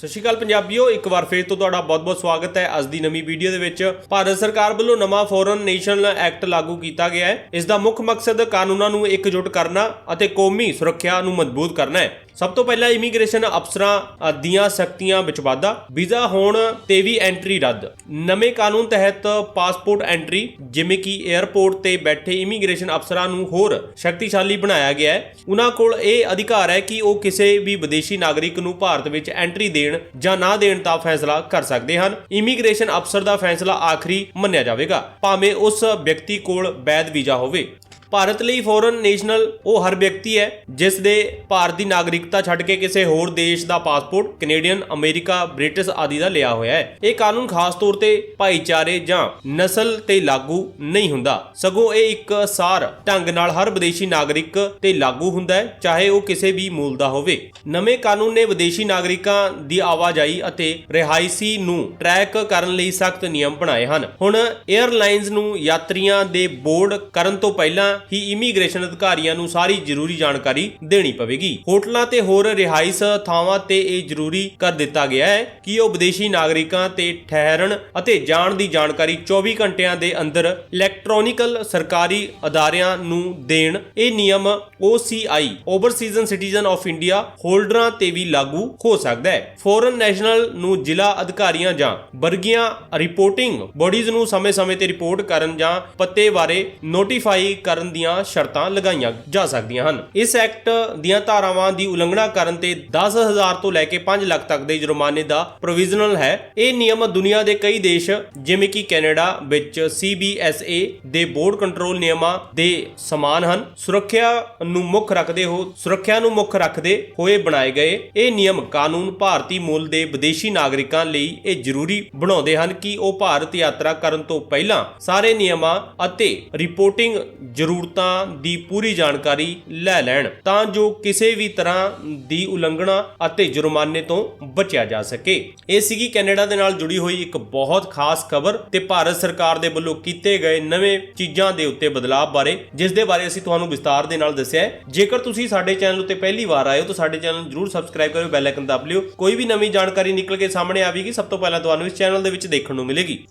ਸਤਿ ਸ਼੍ਰੀ ਅਕਾਲ ਪੰਜਾਬੀਓ, ਇੱਕ ਵਾਰ ਫੇਰ ਤੋਂ ਤੁਹਾਡਾ ਬਹੁਤ-ਬਹੁਤ ਸਵਾਗਤ ਹੈ। ਅੱਜ ਦੀ ਨਵੀਂ ਵੀਡੀਓ ਦੇ ਵਿੱਚ ਭਾਰਤ ਸਰਕਾਰ ਵੱਲੋਂ ਨਵਾਂ ਫੋਰਨ ਨੈਸ਼ਨਲ ਐਕਟ ਲਾਗੂ ਕੀਤਾ ਗਿਆ ਹੈ। ਇਸ ਦਾ ਮੁੱਖ ਮਕਸਦ ਕਾਨੂੰਨਾਂ ਨੂੰ ਇਕਜੁੱਟ ਕਰਨਾ ਅਤੇ ਕੌਮੀ ਸੁਰੱਖਿਆ ਨੂੰ ਮਜ਼ਬੂਤ ਕਰਨਾ ਹੈ। ਸਭ ਤੋਂ ਪਹਿਲਾਂ ਇਮੀਗ੍ਰੇਸ਼ਨ ਅਫਸਰਾਂ ਦੀਆਂ ਸਖਤੀਆਂ ਵਿੱਚ ਵਾਧਾ। ਵੀਜ਼ਾ ਹੋਣ ਤੇ ਵੀ ਐਂਟਰੀ ਰੱਦ। ਨਵੇਂ ਕਾਨੂੰਨ ਤਹਿਤ ਪਾਸਪੋਰਟ ਐਂਟਰੀ, ਜਿਵੇਂ ਕਿ 에ਅਰਪੋਰਟ ਤੇ ਬੈਠੇ ਇਮੀਗ੍ਰੇਸ਼ਨ ਅਫਸਰਾਂ ਨੂੰ ਹੋਰ ਸ਼ਕਤੀਸ਼ਾਲੀ ਬਣਾਇਆ ਗਿਆ ਹੈ। ਉਹਨਾਂ ਕੋਲ ਇਹ ਅਧਿਕਾਰ ਹੈ ਕਿ ਉਹ ਕਿਸੇ ਵੀ ਵਿਦੇਸ਼ੀ ਨਾਗਰਿਕ ਨੂੰ ਭਾਰਤ ਵਿੱਚ ਐਂਟਰੀ ਦੇਣ ਜਾਂ ਨਾ ਦੇਣ ਦਾ ਫੈਸਲਾ ਕਰ ਸਕਦੇ ਹਨ। ਇਮੀਗ੍ਰੇਸ਼ਨ ਅਫਸਰ ਦਾ ਫੈਸਲਾ ਆਖਰੀ ਮੰਨਿਆ ਜਾਵੇਗਾ। ਭਾਵੇਂ ਉਸ ਵਿਅਕਤੀ ਕੋਲ ਵੈਧ ਵੀਜ਼ਾ ਹੋਵੇ। ਭਾਰਤ ਲਈ ਫੋਰਨ ਨੈਸ਼ਨਲ ਉਹ ਹਰ ਵਿਅਕਤੀ ਹੈ, ਜਿਸ ਦੇ ਭਾਰਤ ਦੀ ਨਾਗਰਿਕਤਾ ਛੱਡ ਕੇ ਕਿਸੇ ਹੋਰ ਦੇਸ਼ ਦਾ ਪਾਸਪੋਰਟ ਕੈਨੇਡੀਅਨ ਅਮਰੀਕਾ ਬ੍ਰਿਟਿਸ਼ ਆਦਿ ਦਾ ਲਿਆ ਹੋਇਆ ਹੈ। ਇਹ ਕਾਨੂੰਨ ਖਾਸ ਤੌਰ ਤੇ ਭਾਈਚਾਰੇ ਜਾਂ ਨਸਲ ਤੇ ਲਾਗੂ ਨਹੀਂ ਹੁੰਦਾ। ਸਗੋਂ ਇਹ ਇੱਕ ਸਾਰ ਢੰਗ ਨਾਲ ਹਰ ਵਿਦੇਸ਼ੀ ਨਾਗਰਿਕ ਤੇ ਲਾਗੂ ਹੁੰਦਾ ਹੈ, ਚਾਹੇ ਉਹ ਕਿਸੇ ਵੀ ਮੂਲ ਦਾ ਹੋਵੇ। ਨਵੇਂ ਕਾਨੂੰਨ ਨੇ ਵਿਦੇਸ਼ੀ ਨਾਗਰਿਕਾਂ ਦੀ ਆਵਾਜਾਈ ਅਤੇ ਰਿਹਾਇਸ਼ੀ ਨੂੰ ਟਰੈਕ ਕਰਨ ਲਈ ਸਖਤ ਨਿਯਮ ਬਣਾਏ ਹਨ। ਹੁਣ 에ਅਰਲਾਈਨਸ ਨੂੰ ਯਾਤਰੀਆਂ ਦੇ ਬੋਰਡ ਕਰਨ ਤੋਂ ਪਹਿਲਾਂ ਹੀ ਇਮੀਗ੍ਰੇਸ਼ਨ ਅਧਿਕਾਰੀਆਂ ਨੂੰ ਸਾਰੀ ਜ਼ਰੂਰੀ ਜਾਣਕਾਰੀ ਦੇਣੀ ਪਵੇਗੀ। ਹੋਟਲਾਂ ਤੇ ਹੋਰ ਰਿਹਾਇਸ਼ ਥਾਵਾਂ ਤੇ ਇਹ ਜ਼ਰੂਰੀ ਕਰ ਦਿੱਤਾ ਗਿਆ ਹੈ ਕਿ ਉਹ ਵਿਦੇਸ਼ੀ ਨਾਗਰਿਕਾਂ ਤੇ ਠਹਿਰਣ ਅਤੇ ਜਾਣ ਦੀ ਜਾਣਕਾਰੀ 24 ਘੰਟਿਆਂ ਦੇ ਅੰਦਰ ਇਲੈਕਟ੍ਰੋਨਿਕਲ ਸਰਕਾਰੀ ਅਦਾਰਿਆਂ ਨੂੰ ਦੇਣ। ਇਹ ਨਿਯਮ OCI overseas citizen of India ਹੋਲਡਰਾਂ ਤੇ ਵੀ ਲਾਗੂ ਹੋ ਸਕਦਾ ਹੈ। ਫੋਰਨ ਨੈਸ਼ਨਲ ਨੂੰ ਜ਼ਿਲ੍ਹਾ ਅਧਿਕਾਰੀਆਂ ਜਾਂ ਵਰਗੀਆਂ ਰਿਪੋਰਟਿੰਗ ਬੋਡੀਜ਼ ਨੂੰ ਸਮੇਂ-ਸਮੇਂ ਤੇ ਰਿਪੋਰਟ ਕਰਨ ਜਾਂ ਪਤੇ ਬਾਰੇ ਨੋਟੀਫਾਈ ਕਰਨ ਦੀਆਂ ਸ਼ਰਤਾਂ ਲਗਾਈਆਂ ਜਾ ਸਕਦੀਆਂ ਹਨ। ਇਸ ਐਕਟ ਦੀਆਂ ਧਾਰਾਵਾਂ ਦੀ ਉਲੰਘਣਾ ਕਰਨ ਤੇ 10000 ਤੋਂ ਲੈ ਕੇ 5 ਲੱਖ ਤੱਕ ਦੇ ਜੁਰਮਾਨੇ ਦਾ ਪ੍ਰੋਵੀਜ਼ਨਲ ਹੈ। ਇਹ ਨਿਯਮ ਦੁਨੀਆ ਦੇ ਕਈ ਦੇਸ਼, ਜਿਵੇਂ ਕਿ ਕੈਨੇਡਾ ਵਿੱਚ CBSA ਦੇ ਬੋਰਡ ਕੰਟਰੋਲ ਨਿਯਮਾਂ ਦੇ ਸਮਾਨ ਹਨ। ਸੁਰੱਖਿਆ ਨੂੰ ਮੁੱਖ ਰੱਖਦੇ ਹੋ, ਸੁਰੱਖਿਆ ਨੂੰ ਮੁੱਖ ਰੱਖਦੇ ਹੋਏ ਬਣਾਏ ਗਏ। ਇਹ ਨਿਯਮ ਕਾਨੂੰਨ ਭਾਰਤੀ ਮੂਲ ਦੇ ਵਿਦੇਸ਼ੀ ਨਾਗਰਿਕਾਂ ਲਈ ਇਹ ਜ਼ਰੂਰੀ ਬਣਾਉਂਦੇ ਹਨ ਕਿ ਉਹ ਭਾਰਤ ਯਾਤਰਾ ਕਰਨ ਤੋਂ ਪਹਿਲਾਂ ਸਾਰੇ ਨਿਯਮਾਂ ਅਤੇ ਰਿਪੋਰਟਿੰਗ ਜ਼ਰੂਰਤਾਂ ਦੀ ਪੂਰੀ ਜਾਣਕਾਰੀ ਲੈ ਲੈਣ, ਤਾਂ ਜੋ ਕਿਸੇ ਵੀ ਤਰ੍ਹਾਂ ਦੀ ਉਲੰਘਣਾ ਅਤੇ ਜੁਰਮਾਨੇ ਤੋਂ ਬਚਿਆ ਜਾ ਸਕੇ। ਇਹ ਸੀਗੀ ਕੈਨੇਡਾ ਦੇ ਨਾਲ ਜੁੜੀ ਹੋਈ ਇੱਕ ਬਹੁਤ ਖਾਸ ਖਬਰ ਤੇ ਭਾਰਤ ਸਰਕਾਰ ਦੇ ਵੱਲੋਂ ਕੀਤੇ ਗਏ ਨਵੇਂ ਚੀਜ਼ਾਂ ਦੇ ਉੱਤੇ ਬਦਲਾਅ ਬਾਰੇ, ਜਿਸ ਦੇ ਬਾਰੇ ਅਸੀਂ ਤੁਹਾਨੂੰ ਵਿਸਤਾਰ ਦੇ ਨਾਲ ਦੱਸਿਆ ਹੈ। ਜੇਕਰ ਤੁਸੀਂ ਸਾਡੇ ਚੈਨਲ ਉੱਤੇ ਪਹਿਲੀ ਵਾਰ ਆਏ ਹੋ, ਤਾਂ ਸਾਡੇ ਚੈਨਲ ਨੂੰ ਜਰੂਰ ਸਬਸਕ੍ਰਾਈਬ ਕਰਿਓ ਬੈਲ ਆਈਕਨ ਦਬ ਲਿਓ। ਕੋਈ ਵੀ ਨਵੀਂ ਜਾਣਕਾਰੀ ਨਿਕਲ ਕੇ ਸਾਹਮਣੇ ਆਵੇਗੀ, ਸਭ ਤੋਂ ਪਹਿਲਾਂ ਤੁਹਾਨੂੰ ਇਸ ਚੈਨਲ ਦੇ ਵਿੱਚ ਦੇਖਣ ਨੂੰ ਮਿਲੇਗੀ।